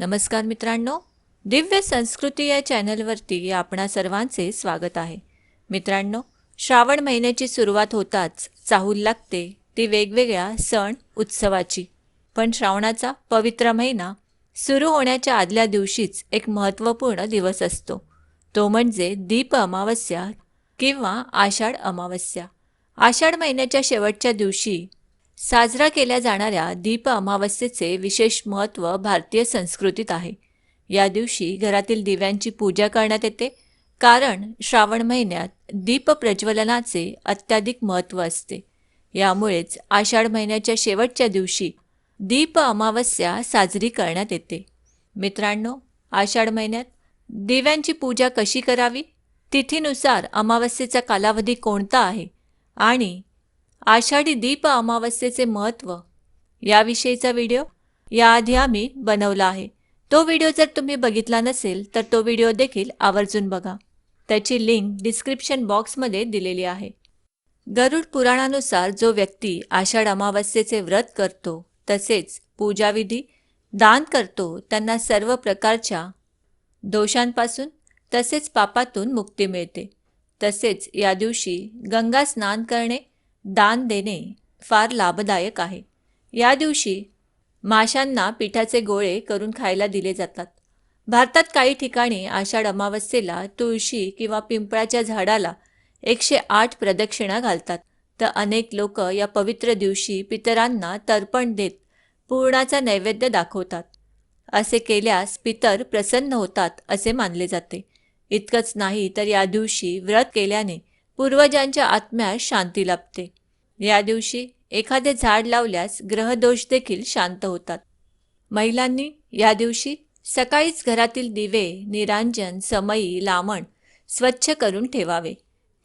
नमस्कार मित्रांनो दिव्य संस्कृती या चॅनलवरती आपणा सर्वांचे स्वागत आहे. मित्रांनो श्रावण महिन्याची सुरुवात होताच चाहूल लागते ती वेगवेगळ्या सण उत्सवाची. पण श्रावणाचा पवित्र महिना सुरू होण्याच्या आदल्या दिवशीच एक महत्त्वपूर्ण दिवस असतो. तो म्हणजे दीप अमावस्या किंवा आषाढ अमावस्या. आषाढ महिन्याच्या शेवटच्या दिवशी साजरा केल्या जाणाऱ्या दीप अमावस्येचे विशेष महत्त्व भारतीय संस्कृतीत आहे. या दिवशी घरातील दिव्यांची पूजा करण्यात येते. कारण श्रावण महिन्यात दीप प्रज्वलनाचे अत्याधिक महत्त्व असते. यामुळेच आषाढ महिन्याच्या शेवटच्या दिवशी दीप अमावस्या साजरी करण्यात येते. मित्रांनो आषाढ महिन्यात दिव्यांची पूजा कशी करावी? तिथीनुसार अमावस्येचा कालावधी कोणता आहे? आणि आषाढी दीप अमावस्येचे महत्त्व याविषयीचा व्हिडिओ याआधी आम्ही बनवला आहे. तो व्हिडिओ जर तुम्ही बघितला नसेल तर तो व्हिडिओ देखील आवर्जून बघा. त्याची लिंक डिस्क्रिप्शन बॉक्समध्ये दिलेली आहे. गरुड पुराणानुसार जो व्यक्ती आषाढ अमावस्येचे व्रत करतो तसेच पूजाविधी दान करतो त्यांना सर्व प्रकारच्या दोषांपासून तसेच पापातून मुक्ती मिळते. तसेच या दिवशी गंगा स्नान करणे दान देणे फार लाभदायक आहे. या दिवशी माशांना पिठाचे गोळे करून खायला दिले जातात. भारतात काही ठिकाणी आषाढ अमावस्येला तुळशी किंवा पिंपळाच्या झाडाला एकशे आठ प्रदक्षिणा घालतात. तर अनेक लोक या पवित्र दिवशी पितरांना तर्पण देत पूर्णाचा नैवेद्य दाखवतात. असे केल्यास पितर प्रसन्न होतात असे मानले जाते. इतकंच नाही तर या दिवशी व्रत केल्याने पूर्वजांच्या आत्म्यास शांती लाभते. या दिवशी एखादे झाड लावल्यास ग्रहदोष देखील शांत होतात. महिलांनी या दिवशी सकाळीच घरातील दिवे निरांजन समई लामण स्वच्छ करून ठेवावे.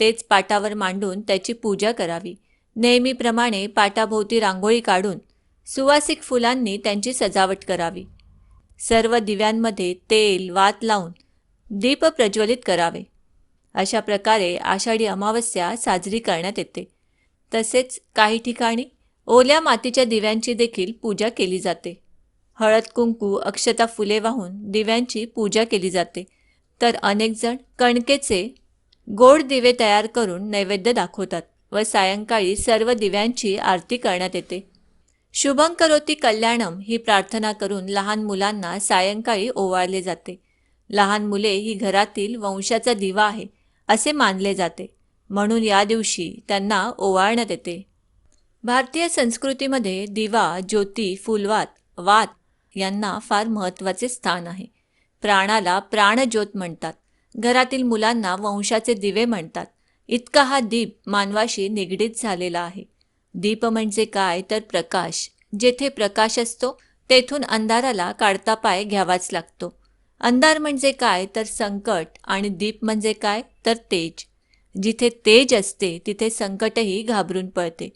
तेच पाटावर मांडून त्याची पूजा करावी. नेहमीप्रमाणे पाटाभोवती रांगोळी काढून सुवासिक फुलांनी त्यांची सजावट करावी. सर्व दिव्यांमध्ये तेल वात लावून दीप प्रज्वलित करावे. अशा प्रकारे आषाढी अमावस्या साजरी करण्यात येते. तसेच काही ठिकाणी ओल्या मातीच्या दिव्यांची देखील पूजा केली जाते. हळद कुंकू अक्षता फुले वाहून दिव्यांची पूजा केली जाते. तर अनेक जण कणकेचे गोड दिवे तयार करून नैवेद्य दाखवतात व सायंकाळी सर्व दिव्यांची आरती करण्यात येते. शुभं करोती कल्याणम ही प्रार्थना करून लहान मुलांना सायंकाळी ओवाळले जाते. लहान मुले ही घरातील वंशाचा दिवा आहे असे मानले जाते. म्हणून या दिवशी त्यांना ओवाळण्यात येते. भारतीय संस्कृतीमध्ये दिवा ज्योती फुलवात वात यांना फार महत्त्वाचे स्थान आहे. प्राणाला प्राणज्योत म्हणतात. घरातील मुलांना वंशाचे दिवे म्हणतात. इतका हा दीप मानवाशी निगडीत झालेला आहे. दीप म्हणजे काय तर प्रकाश. जेथे प्रकाश असतो तेथून अंधाराला काढता पाय घ्यावाच लागतो. अंधार म्हणजे काय तर संकट आणि दीप म्हणजे काय तर तेज. जिथे तेज असते तिथे संकटही घाबरून पळते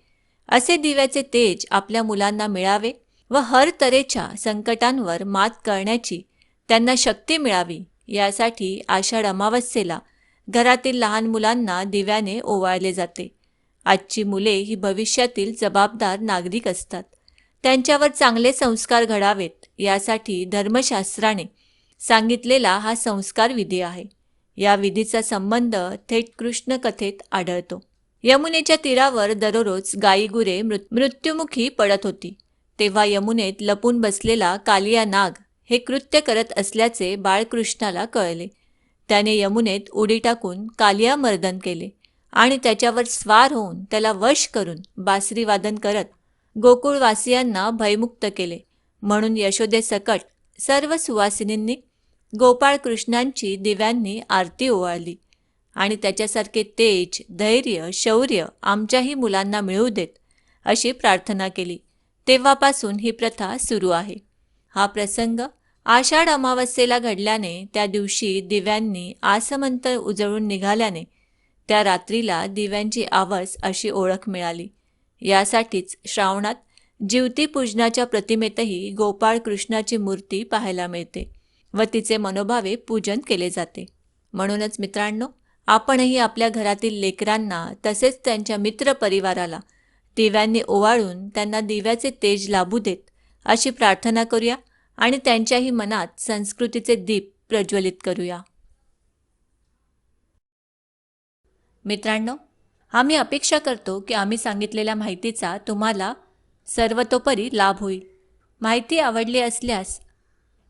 असे दिव्याचे तेज आपल्या मुलांना मिळावे व हर तऱ्हेच्या संकटांवर मात करण्याची त्यांना शक्ती मिळावी यासाठी आषाढ अमावस्येला घरातील लहान मुलांना दिव्याने ओवाळले जाते. आजची मुले ही भविष्यातील जबाबदार नागरिक असतात. त्यांच्यावर चांगले संस्कार घडावेत यासाठी धर्मशास्त्राने सांगितलेला हा संस्कार विधी आहे. या विधीचा संबंध थेट कृष्ण कथेत आढळतो. यमुनेच्या तीरावर दररोज गायीगुरे मृत्युमुखी पडत होती. तेव्हा यमुनेत लपून बसलेला कालिया नाग हे कृत्य करत असल्याचे बाळकृष्णाला कळले. त्याने यमुनेत उडी टाकून कालिया मर्दन केले आणि त्याच्यावर स्वार होऊन त्याला वश करून बासरी वादन करत गोकुळवासियांना भयमुक्त केले. म्हणून यशोदेसकट सर्व सुवासिनींनी गोपाळ कृष्णांची दिव्यांनी आरती ओवाळली. आणि त्याच्यासारखे तेज धैर्य शौर्य आमच्याही मुलांना मिळू देत अशी प्रार्थना केली. तेव्हापासून ही प्रथा सुरू आहे. हा प्रसंग आषाढ अमावस्येला घडल्याने त्या दिवशी दिव्यांनी आसमंत उजळून निघाल्याने त्या रात्रीला दिव्यांची आवाज अशी ओळख मिळाली. यासाठीच श्रावणात जीवती पूजनाच्या प्रतिमेतही गोपाळ कृष्णाची मूर्ती पाहायला मिळते. व तिचे मनोभावे पूजन केले जाते. म्हणूनच मित्रांनो आपणही आपल्या घरातील लेकरांना तसेच त्यांच्या मित्रपरिवाराला दिव्यांनी ओवाळून त्यांना दिव्याचे तेज लाभू देत अशी प्रार्थना करूया आणि त्यांच्याही मनात संस्कृतीचे दीप प्रज्वलित करूया. मित्रांनो आम्ही अपेक्षा करतो की आम्ही सांगितलेल्या माहितीचा तुम्हाला सर्वतोपरी लाभ होईल. माहिती आवडली असल्यास